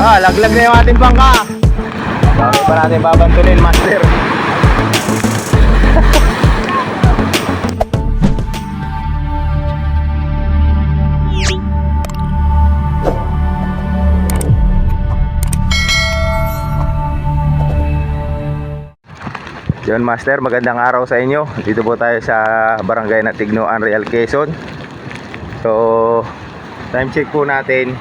Ah, laglag na yung ating bangka. Bago pa natin babantunin, master. Yun master, magandang araw sa inyo. Dito po tayo sa barangay na Tignoan, Real Quezon. So, time check po natin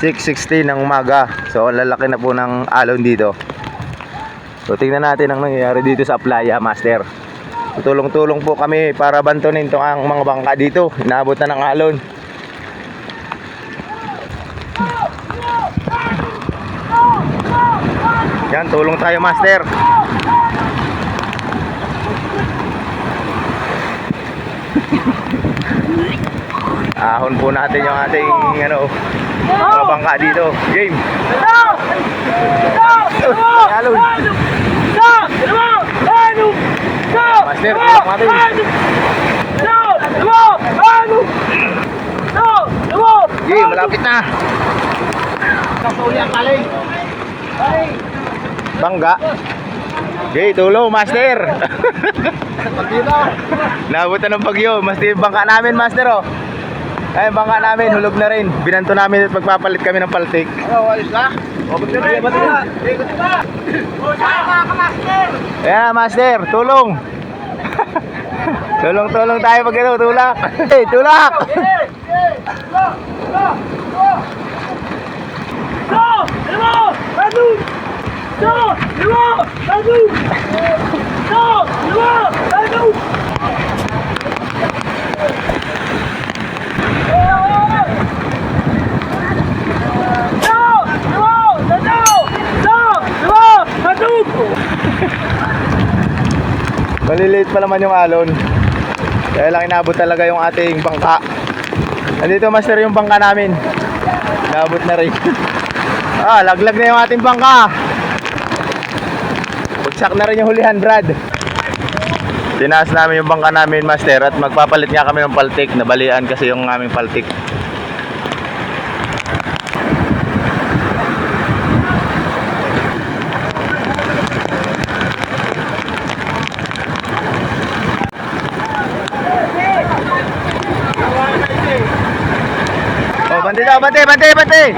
6.16 ng umaga. So, lalaki na po ng alon dito. So, tingnan natin ang nangyayari dito sa playa, master. Tutulong-tulong po kami para bantunin itong ang mga bangka dito. Inaabot na ng alon. Yan, tulong tayo, master. Ahon po natin yung ating ano, mga bangka dito. Game. Alon. Master, tulong natin. Game, malapit na. Bangga. Okay, tulong, master. Nabutan ng bagyo. Master, bangka namin, master, oh. Ay, bangka namin, hulog na rin. Binanto namin at magpapalit kami ng paltik. Ano, walis na? O, ba't na? Ikot na! Ayan, master, tulong. Tulong-tulong tayo pag ano, tulak. Hey, tulak. Maliliit pa naman yung alon. Kaya lang inabot talaga yung ating bangka. Nandito master yung bangka namin. Inabot na rin. ah, laglag na yung ating bangka. Bugsak na rin yung hulihan, Brad. Tinaas namin yung bangka namin, master, at magpapalit nga kami ng paltik. Nabalian kasi yung aming paltik. Oh, bante bante, bante.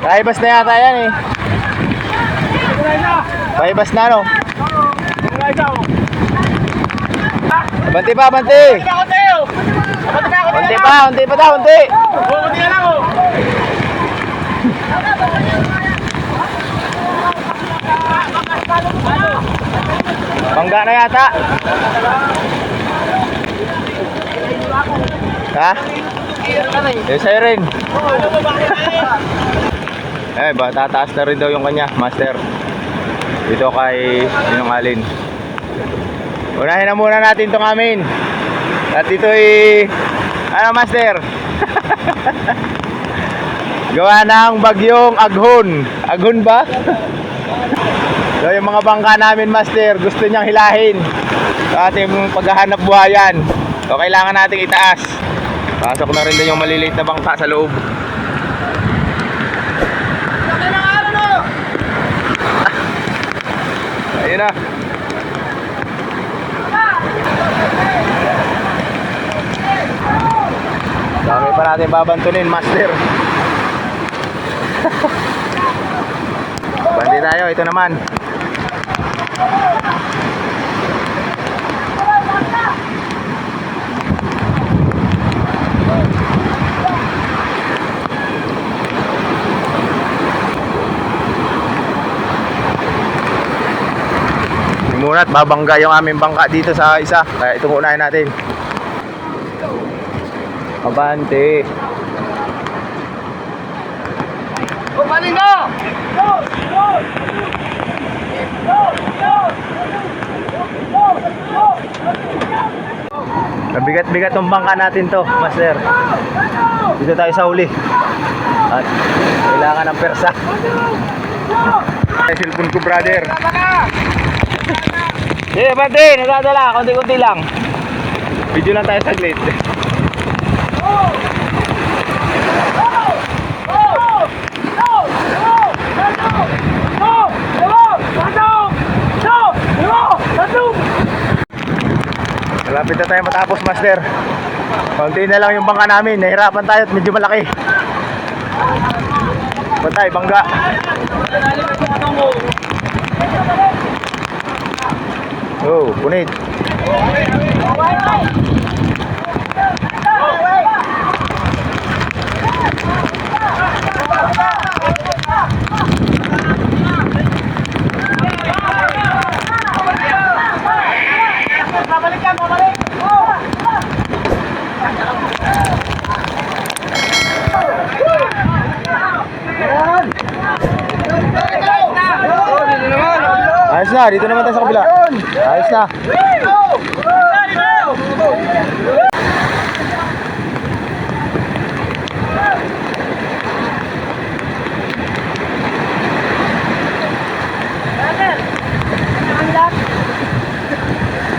Paibas na yata yan eh. Paibas na no. Bante pa, bante. Bante pa, bante pa daw, bante. Bangga na yata. Ha? Yung sa'yo rin. Eh, ba, tataas na rin daw yung kanya, master. Dito kay Ninong Alin. Unahin na muna natin itong amin. At ito ay, ano master? Gawa ng bagyong aghon. Aghon ba? So yung mga bangka namin master, gusto niyang hilahin sa ating paghahanap buhayan. So kailangan nating itaas. Pasok na rin din yung maliliit na bangka sa loob. Ayun na. Dami pa natin babantunin, master. Bandi tayo, ito naman. Muna babangga yung aming bangka dito sa isa. Kaya ito unahin natin. Abante. Bumali na! Go! Go! Go! Go! Mabigat-bigat tong bangka natin to, master. Dito tayo sa uli. At kailangan ng persa. Ay, cellphone ko, brother. Eh, pati, nadadala. Kunti-kunti lang. Video lang tayo saglit. Na tayo matapos, master. Konti na lang yung bangka namin. Nahirapan tayo at medyo malaki. Patay, bangga. Oh, punit. Na, dito naman tayo sa kabila. Ayos na.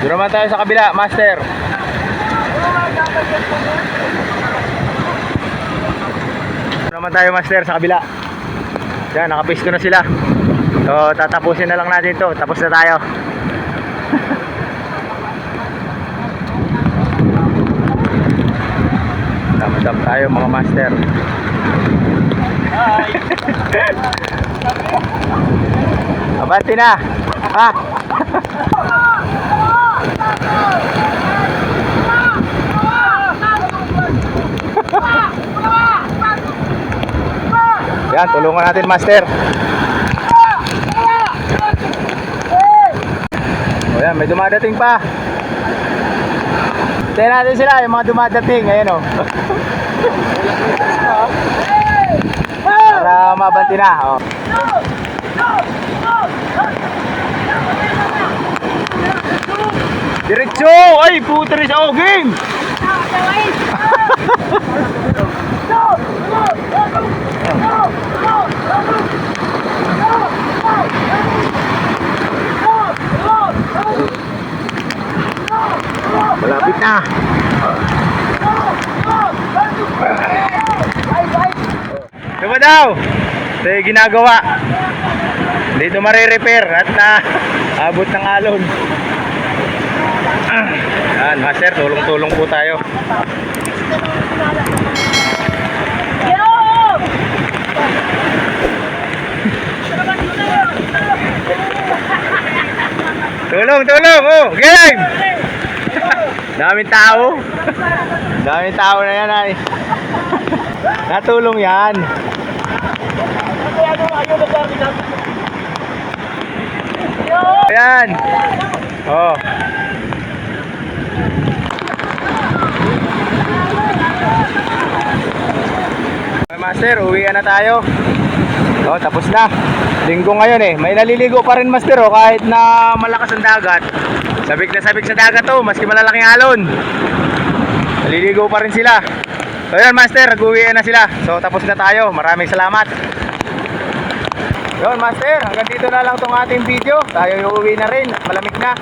Dito naman tayo sa kabila, master. Dito naman tayo, master, sa kabila. Yan, nakapisto na sila. So, tatapusin na lang natin to. Tapos na tayo. Dam-dam tayo mga master. Abante na. Ha? Yan, tulungan natin master. O yan, may dumadating pa. Tayo natin sila, yung mga dumadating. Ayan o. Para mabanti na. O. Diretso! Ay, puteris ako, game! Malapit na. Diba daw? Ito yung ginagawa. Dito marirepair at na abot ng alon. Ah, Yan, master, tulong-tulong po tayo. Tulong, tulong! Oh, game! Daming tao. Daming tao na yan ay. Natulong yan. Ayan. Oh. Master, uwi na tayo. Oh, tapos na. Linggo ngayon eh. May naliligo pa rin master oh, kahit na malakas ang dagat. Sabik na sabik sa dagat oh, maski malalaking alon. Naliligo pa rin sila. So yan master, nag-uwi na sila. So tapos na tayo. Maraming salamat. Yun master, hanggang dito na lang tong ating video. Tayo uuwi na rin. Malamig na.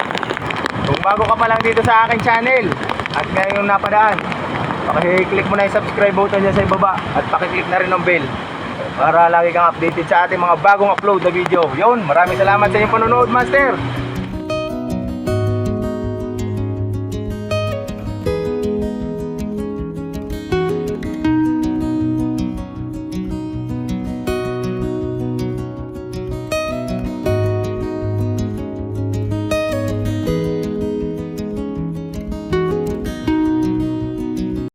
Kung bago ka pa lang dito sa aking channel at ngayon napadaan, pakiclick mo na yung subscribe button dyan sa ibaba at pakiclick na rin ng bell para lagi kang updated sa ating mga bagong upload na video. Yun, maraming salamat sa inyong panonood, Master.